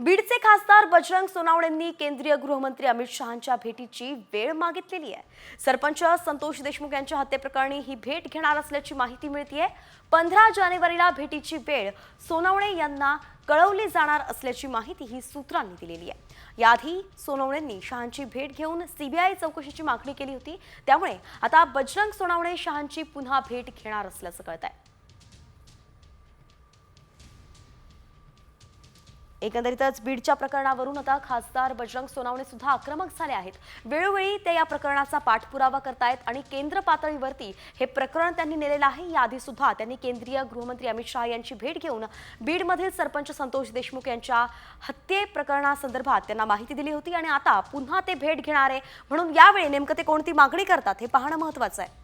बीडचे खासदार बजरंग सोनावणेंनी केंद्रीय गृहमंत्री अमित शहांच्या भेटीची वेळ मागितलेली आहे. सरपंच संतोष देशमुख यांच्या हत्येप्रकरणी ही भेट घेणार असल्याची माहिती मिळतीये. पंधरा जानेवारीला भेटीची वेळ सोनावणे यांना कळवली जाणार असल्याची माहिती ही सूत्रांनी दिलेली आहे. याआधी सोनवणेंनी शहांची भेट घेऊन सीबीआय चौकशीची मागणी केली होती. त्यामुळे आता बजरंग सोनावणे शहांची पुन्हा भेट घेणार असल्याचं कळत आहे एकंदरीतच बीडच्या प्रकरणावरून आता खासदार बजरंग सोनावणे सुद्धा आक्रमक झाले आहेत. वेळोवेळी ते या प्रकरणाचा पाठपुरावा करतायत आणि केंद्र पातळीवरती हे प्रकरण त्यांनी नेलेलं आहे. याआधी सुद्धा त्यांनी केंद्रीय गृहमंत्री अमित शहा यांची भेट घेऊन बीडमधील सरपंच संतोष देशमुख यांच्या हत्ये प्रकरणासंदर्भात त्यांना माहिती दिली होती आणि आता पुन्हा ते भेट घेणार आहे म्हणून यावेळी नेमकं ते कोणती मागणी करतात हे पाहणं महत्वाचं आहे.